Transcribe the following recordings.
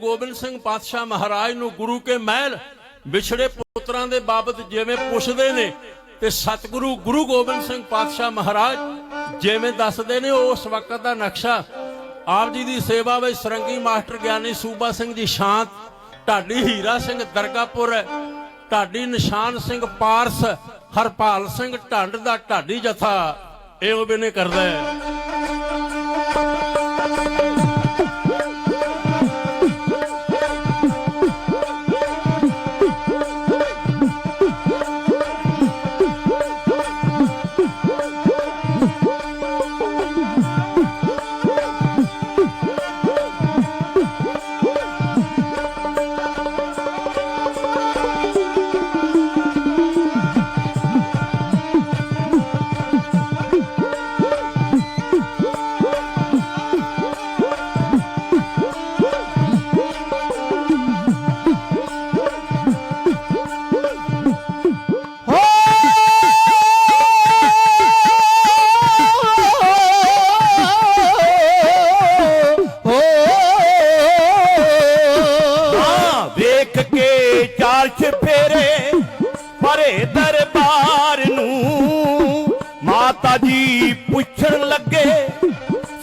ਗੋਬਿੰਦ ਸਿੰਘ ਪਾਤਸ਼ਾਹ ਮਹਾਰਾਜ ਨੂੰ ਗੁਰੂ ਕੇ ਮਹਿਲ ਵਿਛੜੇ ਪੁੱਤਰਾਂ ਦੇ ਬਾਬਤ ਜਿਵੇਂ ਪੁੱਛਦੇ ਨੇ ਤੇ ਸਤਿਗੁਰੂ ਗੁਰੂ ਗੋਬਿੰਦ ਸਿੰਘ ਪਾਤਸ਼ਾਹ ਮਹਾਰਾਜ ਜਿਵੇਂ ਦੱਸਦੇ ਨੇ ਉਸ ਵਕਤ ਦਾ ਨਕਸ਼ਾ। ਆਪ ਜੀ ਦੀ ਸੇਵਾ ਵਿੱਚ ਸਰੰਗੀ ਮਾਸਟਰ ਗਿਆਨੀ ਸੂਬਾ ਸਿੰਘ ਜੀ ਸ਼ਾਂਤ, ਢਾਡੀ ਹੀਰਾ ਸਿੰਘ ਦਰਗਾਪੁਰ, ਢਾਡੀ ਨਿਸ਼ਾਨ ਸਿੰਘ ਪਾਰਸ, ਹਰਪਾਲ ਸਿੰਘ ਢੰਡ ਦਾ ਢਾਡੀ ਜਥਾ, ਇਹ ਬਿਨੇ ਕਰਦਾ ਹੈ। ਦਰਬਾਰ ਨੂੰ ਮਾਤਾ ਜੀ ਪੁੱਛਣ ਲੱਗੇ,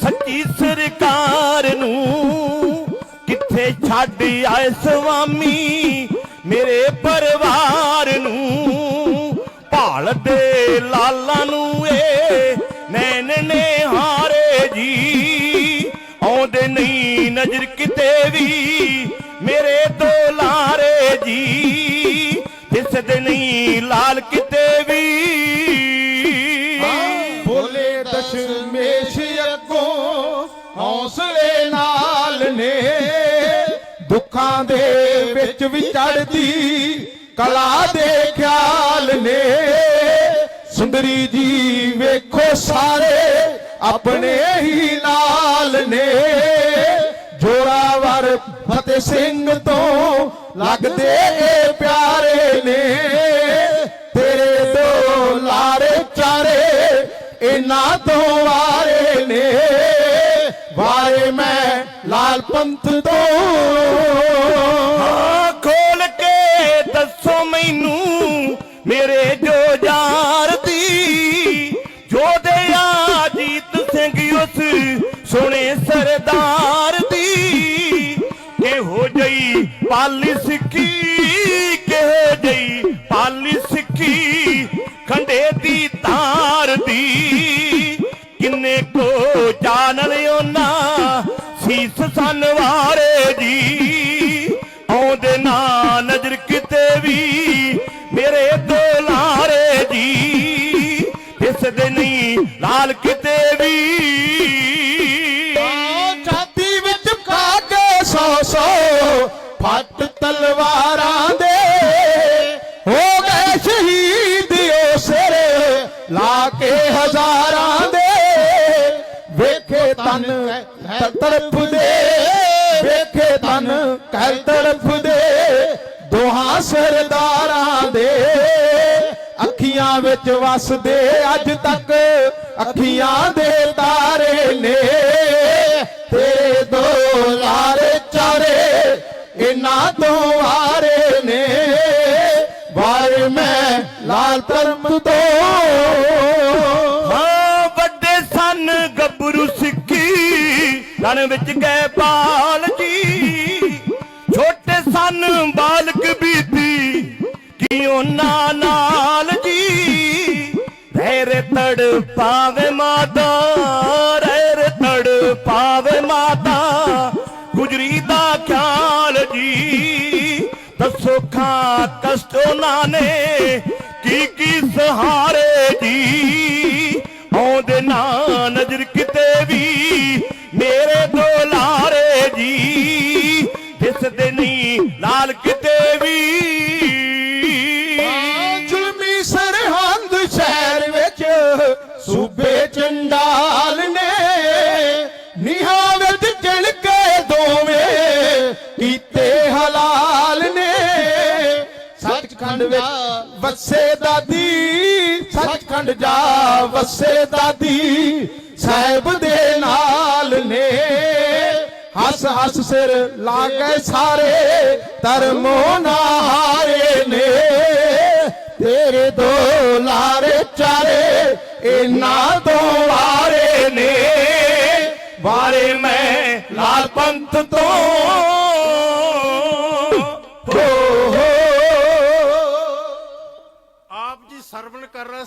ਸੱਚੀ ਸਰਕਾਰ ਨੂੰ ਕਿੱਥੇ ਛੱਡ ਆਏ ਸੁਆਮੀ ਮੇਰੇ ਪਰਿਵਾਰ ਨੂੰ ਭਾਲ ਦੇ ਲਾਲਾਂ ਨੂੰ ਏ, ਨੈਣ ਨੇ ਦੁੱਖਾਂ ਦੇ ਵਿੱਚ ਵੀ ਚੜਦੀ ਕਲਾ ਦੇ ਖਿਆਲ ਨੇ। ਸੁੰਦਰੀ ਜੀ ਵੇਖੋ ਸਾਰੇ ਆਪਣੇ ਹੀ ਨਾਲ ਨੇ। ਜੋਰਾਵਰ ਫਤਿਹ ਸਿੰਘ ਤੋਂ ਲੱਗਦੇ ਇਹ ਪਿਆਰੇ ਨੇ। ਤੇਰੇ ਤੋਂ ਲਾਰੇ ਚਾਰੇ ਇਹਨਾਂ ਤੋਂ ਵਾਰੇ ਨੇ। ਵਾਰੇ ਮੈਂ ਲਾਲ ਪੰਥ ਤੋਂ ਸਿੰਘ ਸੋਹਣੇ ਸਰਦਾਰ ਦੀ ਕਿਹੋ ਜਈ ਪਾਲੀ ਸਿੱਖੀ ਕਿਹੋ ਜਈ ਪਾਲੀ ਸਿੱਖੀ ਖੰਡੇ ਦੀ ਤਾਰ ਦੀ, ਕਿੰਨੇ ਕੋ ਜਾਣਨ ਉਹਨਾਂ ਸੀਸ ਸੰਵਾਰੇ ਲਾ ਕੇ ਹਜ਼ਾਰਾਂ ਦੇ ਵੇਖੇ ਤਨ ਤੜਪਦੇ ਵੇਖੇ ਤਨ ਕਹਿ ਤੜਪਦੇ ਦੋਹਾਂ ਸਰਦਾਰਾਂ ਦੇ ਅੱਖੀਆਂ ਵਿੱਚ ਵਸਦੇ ਅੱਜ ਤੱਕ, ਅੱਖੀਆਂ ਦੇ ਤਾਰੇ ਨੇ। ਤੇਰੇ ਦੋ ਲਾਰੇ ਚਾਰੇ ਇਹਨਾਂ ਤੋਂ ਆਰੇ ਨੇ। ਵਾਰ ਮੈਂ ਲਾਲ ਧਰਮ ਤੋਂ ਵਿੱਚ ਗਏ ਪਾਲ ਜੀ ਛੋਟੇ ਸਨ ਬਾਲਕ ਬੀਤੀ ਕੀ ਉਹਨਾਂ ਨਾਲ ਜੀ? ਰਹਿ ਤੜ ਪਾਵੇ ਮਾਤਾ, ਰਹਿ ਤੜ ਪਾਵੇ ਮਾਤਾ। ਗੁਜਰੀ ਦਾ ਖਿਆਲ ਜੀ, ਦੱਸੋ ਖਾ ਕਸ਼ਟ ਉਹਨਾਂ ਨੇ। ਵਿੱਚ ਵਸੇ ਦਾਦੀ ਸੱਚਖੰਡ ਜਾ ਵਸੇ ਦਾਦੀ ਸਾਹਿਬ ਦੇ ਨਾਲ ਨੇ। ਹੱਸ ਹੱਸ ਸਿਰ ਲਾਗੇ ਸਾਰੇ ਧਰਮੋ ਨਾ ਹਾਰੇ ਨੇ। ਤੇਰੇ ਦੋ ਲਾਰੇ ਚਾਰੇ ਇਹਨਾਂ ਤੋਂ ਵਾਰੇ ਨੇ। ਵਾਰੇ ਮੈਂ ਲਾਲ ਪੰਥ ਤੋਂ agarras